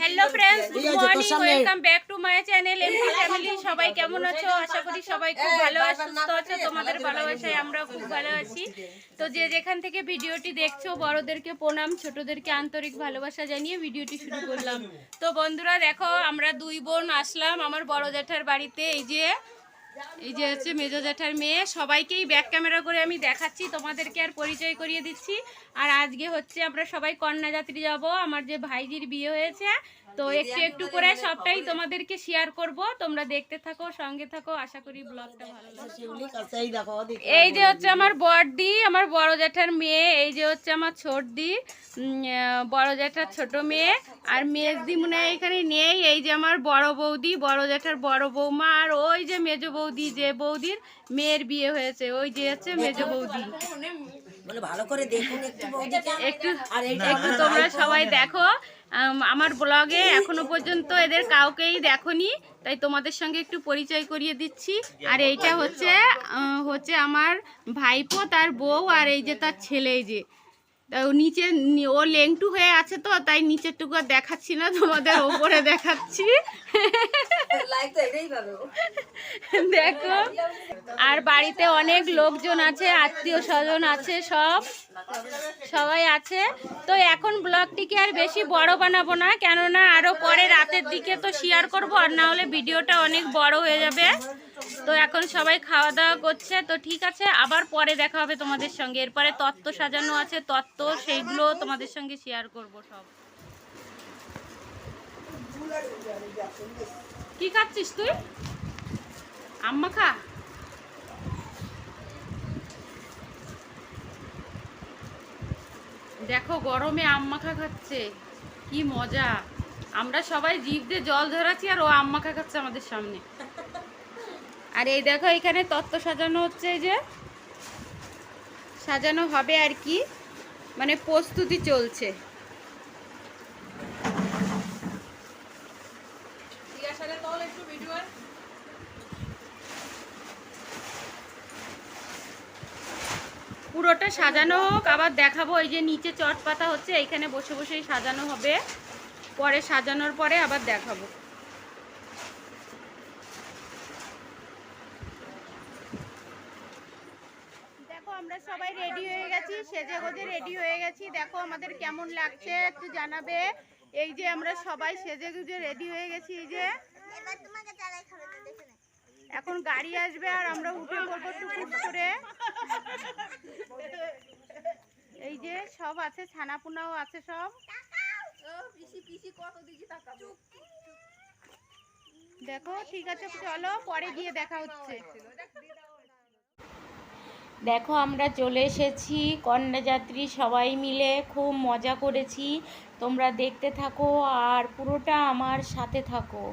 Hello friends good morning welcome back to my channel MP family সবাই কেমন আছো? আশা করি সবাই খুব ভালো আছো সুস্থ আছো তোমাদের ভালোবাসায় আমরা খুব ভালো আছি। তো যে যেখান থেকে ভিডিওটি দেখছ বড়দেরকে প্রণাম ছোটদেরকে আন্তরিক ভালোবাসা জানিয়ে ভিডিওটি শুরু করলাম। তো বন্ধুরা দেখো আমরা দুই বোন আসলাম আমার বড় জ্যাঠার বাড়িতে এই যে এই যে হচ্ছে মেজো জ্যাঠার মেয়ে, সবাইকেই ব্যাক ক্যামেরা করে আমি দেখাচ্ছি, তোমাদেরকে আর পরিচয় করিয়ে দিচ্ছি। আর আজকে হচ্ছে আমরা সবাই কন্যাযাত্রী যাব, আমার যে ভাইজির বিয়ে হয়েছে তো একটু একটু করে সবটাই তোমাদেরকে শেয়ার করব। তোমরা দেখতে থাকো সঙ্গে থাকো আশা করি ব্লগটা ভালো লাগবে। এই যে হচ্ছে আমার বড়দি আমার বড় জ্যাঠার মেয়ে এই যে হচ্ছে আমার ছোটদি উম, আহ, বড় জ্যাঠার ছোট মেয়ে আর মেজদি মনে হয় এখানে নেই এই যে আমার বড় বৌদি বড় জ্যাঠার বড় বৌমা আর ওই যে মেজ বৌদি যে বৌদির মেয়ের বিয়ে হয়েছে ওই যে হচ্ছে মেজ বৌদি। ভালো করে দেখুন একটু একটু তোমরা সবাই দেখো আমার ব্লগে এখনও পর্যন্ত এদের কাউকেই দেখোনি, তাই তোমাদের সঙ্গে একটু পরিচয় করিয়ে দিচ্ছি। আর এইটা হচ্ছে হচ্ছে আমার ভাইপো, তার বউ আর এই যে তার ছেলে যে। নিচে ও লেংটু হয়ে আছে তো তাই নিচেরটুকু আর দেখাচ্ছি না তোমাদের ওপরে দেখাচ্ছি। দেখো আর বাড়িতে অনেক লোকজন আছে আত্মীয় স্বজন আছে সব। সবাই আছে। তো এখন ব্লগটিকে আর বেশি বড় বানাবো না কেননা আরও পরে রাতের দিকে তো শেয়ার করব আর না হলে ভিডিওটা অনেক বড় হয়ে যাবে। তো এখন সবাই খাওয়া দাওয়া করছে, তো ঠিক আছে, আবার পরে দেখা হবে তোমাদের সঙ্গে। এরপরে তত্ত্ব সাজানো আছে, তত্ত্ব সেইগুলো তোমাদের সঙ্গে শেয়ার করব সব। কি খাচ্ছিস তুই? আম্মা খা। দেখো গরমে আম্মাখা খাচ্ছে, কি মজা। আমরা সবাই জিভ দিয়ে জল ধরাচ্ছি আর ও আম্মাখা খাচ্ছে আমাদের সামনে। আর এই দেখো এখানে তত্ত্ব সাজানো হচ্ছে এই যে। সাজানো হবে আর কি। মানে প্রস্তুতি চলছে। পুরোটা সাজানো হোক আবার দেখাবো। এই যে নিচে চট পাতা হচ্ছে এইখানে বসে বসেই সাজানো হবে। পরে সাজানোর পরে আবার দেখাবো দেখো আমরা সবাই রেডি হয়ে গেছি সেজে গোজে রেডি হয়ে গেছি। দেখো আমাদের কেমন লাগছে একটু জানাবে। এই যে আমরা সবাই সেজে গুজে রেডি হয়ে গেছি এই যে। এখন গাড়ি আসবে আর আমরা উঠে পড়ব টুকুস করে এই যে সব আছে ছানাপুনাও আছে সব। দেখো ঠিক আছে চলো পরে গিয়ে দেখা হচ্ছে। দেখো, আমরা চলে এসেছি কন্যাযাত্রী, সবাই মিলে খুব মজা করেছি। তোমরা দেখতে থাকো আর পুরোটা আমার সাথে থাকো।